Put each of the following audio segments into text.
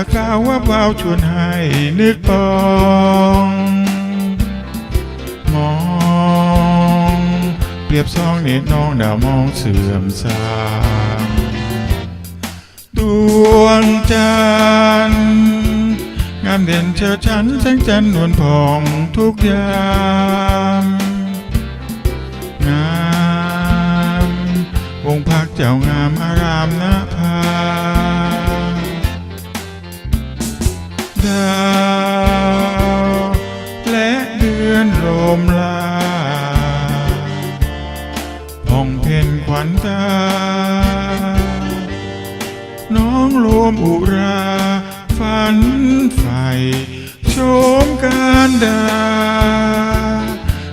สกาวว่าเบาชวนให้นึกปองมอง เปรียบซองเน็ตน้องดาวมองเสื่อมสางดวงจันทร์งามเด่นเชิดชันแสงจันทร์นวลผ่องทุกยามงามวงพักเจ้างามอารามนา ดาวและเดือนโรมลาผ่องเพ่นขวัญตา น้องโลมอุราฝันใฝ่โชมการดา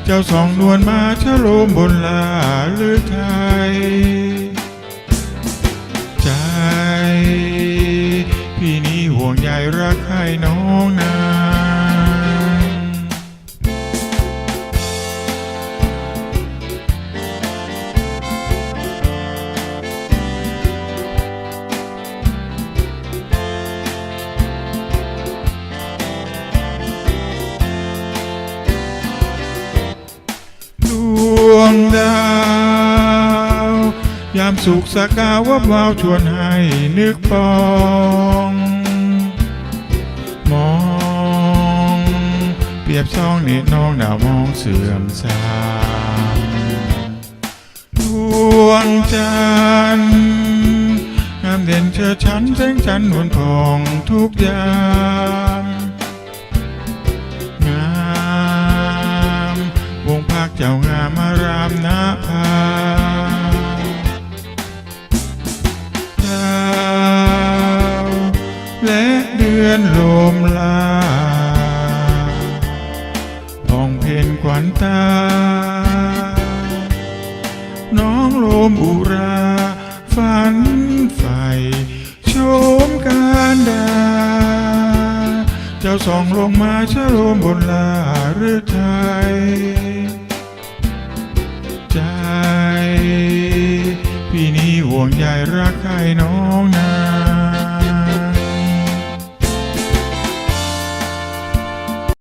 เจ้าสองนวลมาชะโลมบนลาหรือไทย น้องนา ดวงดาว ยามสุขสกาวว่าเบาชวนให้นึกปอง รียบซองเน็ตน้องดาวมองเสื่อมสางดวงจันทร์งามเด่นเชิดชันแสงจันทร์นวลผ่องทุกยามงามวงพักเจ้างามอารามนาภาดาวและเดือนลมล มอุราฝันใฝ่โชมการดา เจ้าส่องลงมาชะโลมบนลาหรือไทย ใจ พี่นี้ห่วงใยรักใครน้อง